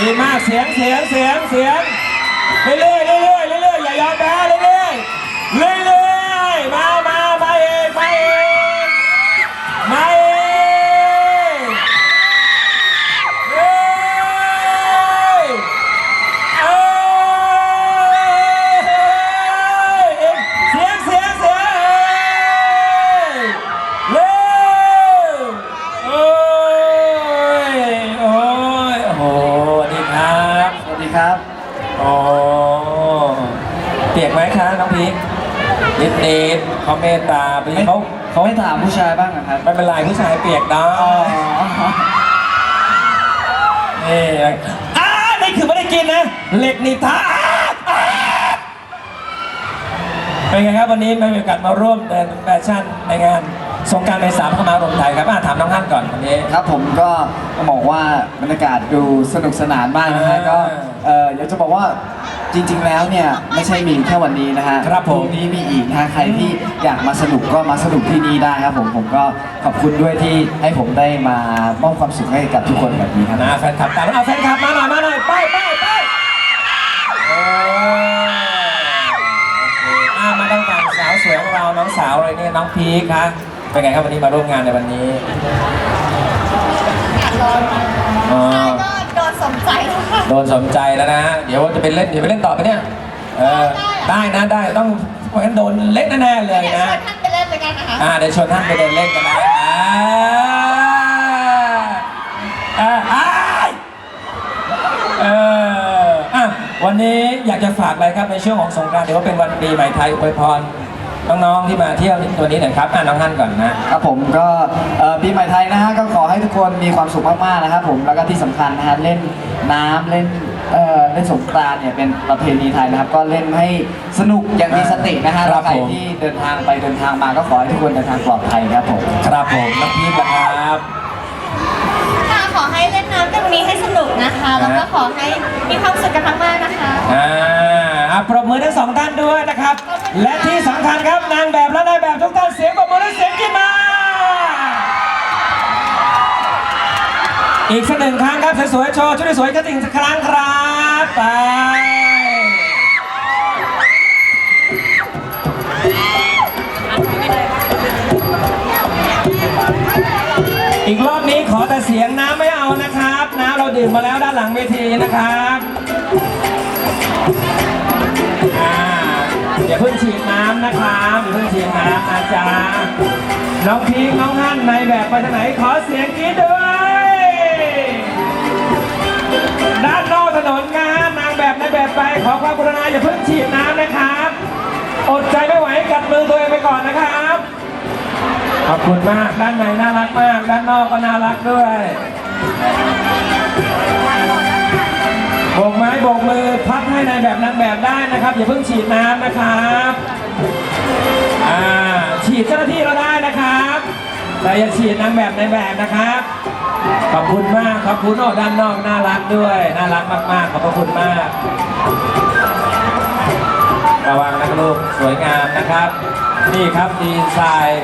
ดีมากเสียงเสียงเสียงเสียงเรื่อยเรื่อยเรื่อยเรื่อยอย่ายอมแพ้เรื่อย คะน้องพีคนิดนิดๆเขาเมตตาพีคเขาเขาไม่ถามผู้ชายบ้างเหรอครับ ไม่เป็นไรผู้ชายเปียกได้อ๋อนี่อ่านี่คือไม่ได้กินนะเหล็กนิทาอ่าเป็นไงครับวันนี้ไม่มีโอกาสมาร่วมเดินแฟชั่นในงานสงกรารในสามเข้ามารวมไทยครับอ่าถามน้องฮั่นก่อนวันนี้ ครับผมก็ต้องบอกว่าบรรยากาศดูสนุกสนานมากนะฮะอ่า ก็เอออยากจะบอกว่า จริงๆแล้วเนี่ยไม่ใช่มีแค่วันนี้นะฮะครับผมพรุ่งนี้มีอีกนะฮะใครที่อยากมาสนุกก็มาสนุกที่นี่ได้ครับผมผมก็ขอบคุณด้วยที่ให้ผมได้มามอบความสุขให้กับทุกคนแบบนี้ครับ นะแฟนคลับตามเอาแฟนคลับมาหน่อยมาหน่อยไปไปไปโอ้ยโอเคอ่ามาตั้งแต่สาวสวยของเราน้องสาวเลยเนี่ยน้องพีคคะเป็นไงครับวันนี้มาร่วมงานในวันนี้ร้อนอ๋อใช่ก็โดนสมใจแล้วค่ะ โดนสนใจแล้วนะ เดี๋ยวจะไปเล่นเดี๋ยวไปเล่นต่อไปะเนี่ยเออได้นะได้ต้องเพราะงั้นโดนเล่นแน่ๆเลยเดี๋ยวชนะวนท่านไปเล่นเลยกันนะคะอ่าเดี๋ยวชวนท่านไปเดินเล่นกันนะอ่าอ่าอ้ายเอออะวันนี้อยากจะฝากอะไรครับในช่วงของสงกรานต์ถือว่าเป็นวันปีใหม่ไทยอวยพร น้องๆที่มาเที่ยววันนี้หน่อยครับอะน้องท่านก่อนนะครับผมก็เอ่อปีใหม่ไทยนะฮะก็ขอให้ทุกคนมีความสุขมากๆนะครับผมแล้วก็ที่สำคัญนะฮะเล่นน้ำเล่นเอ่อเล่นสงกรานต์เนี่ยเป็นประเพณีไทยนะครับ ก็เล่นให้สนุกอย่างมีสตินะฮะครัแล้วบใครผมที่เดินทางไปเดินทางมาก็ขอให้ทุกคนเดินทางปลอดภัยครับผม ครับผมน้องพีทนะครับ ค่ะขอให้เล่นน้ำกันวันนี้ให้สนุกนะคะ แล้วก็ขอให้มีความสุขกันมากๆนะคะ อ่าอะ ปรบมือทั้งสองท่านด้วยนะครับ และที่สำคัญครับนางแบบและนายแบบทุกท่านเสียงปรบมือและเสียงกินมา อีกสักหนึ่งครั้งครับสวยๆโชว์ชุดสวยๆกันอีกสักครั้งครับไปอีกรอบนี้ขอแต่เสียงน้ำไม่เอานะครับ น้ำเราดื่มมาแล้วด้านหลังเวทีนะครับ นะจ๊ะน้องพีน้องฮั่นในแบบไปทางไหนขอเสียงกรี๊ดด้วย ด้านนอกถนนงานนางแบบในแบบไปขอความกรุณาอย่าเพิ่งฉีดน้ำนะครับอดใจไม่ไหวกัดมือตัวเองไปก่อนนะครับ ขอบคุณมากด้านในน่ารักมาก ด้านนอกก็น่ารักด้วยโบกไม้โบกมือพับให้ในแบบนางแบบได้นะครับ อย่าเพิ่งฉีดน้ำนะครับ อ่าฉีดเจ้าหน้าที่เราได้นะครับแต่อย่าฉีดนางแบบในแบบนะครับ ขอบคุณมาก ขอบคุณโอ้ด้านนอกน่ารักด้วย น่ารักมากๆ ขอบพระคุณมาก ระวังนะครับลูก สวยงามนะครับ นี่ครับดีไซน์